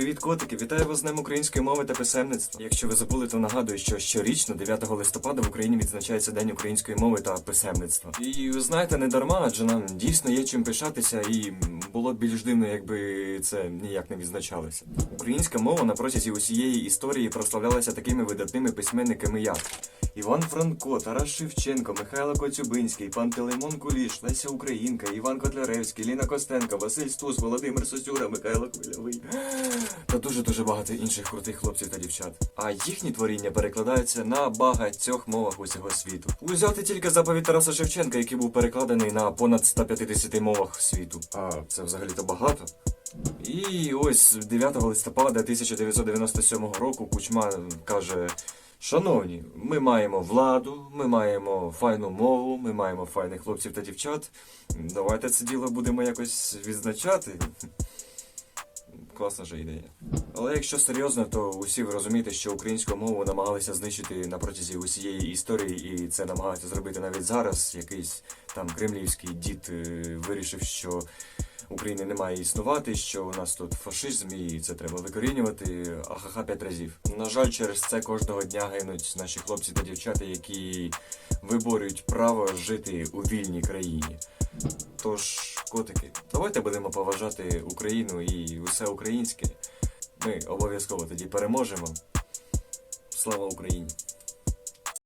Привіт, котики! Вітаю вас з Днем української мови та писемництва. Якщо ви забули, то нагадую, що щорічно, 9 листопада, в Україні відзначається День української мови та писемництва. І ви знаєте, не дарма, адже нам дійсно є чим пишатися, і було б більш дивно, якби це ніяк не відзначалося. Українська мова на протязі усієї історії прославлялася такими видатними письменниками, як Іван Франко, Тарас Шевченко, Михайло Коцюбинський, Пантелеймон Куліш, Леся Українка, Іван Котляревський, Ліна Костенко, Василь Стус, Володимир Сосюра, Михайло Хвильовий та дуже дуже багато інших крутих хлопців та дівчат. А їхні творіння перекладаються на багатьох мовах усього світу. Узяти тільки заповідь Тараса Шевченка, який був перекладений на понад 150 мовах світу. А це взагалі-то багато. І ось 9 листопада 1997 року Кучма каже: Шановні, ми маємо владу, ми маємо файну мову, ми маємо файних хлопців та дівчат. Давайте це діло будемо якось відзначати. Класна же ідея. Але якщо серйозно, то усі ви розумієте, що українську мову намагалися знищити на протязі усієї історії, і це намагаються зробити навіть зараз. Якийсь там кремлівський дід е, вирішив, що України не має існувати, що у нас тут фашизм і це треба викорінювати. Ахаха п'ять разів. На жаль, через це кожного дня гинуть наші хлопці та дівчата, які виборюють право жити у вільній країні. Тож, котики, давайте будемо поважати Україну і усе українське. Ми обов'язково тоді переможемо. Слава Україні!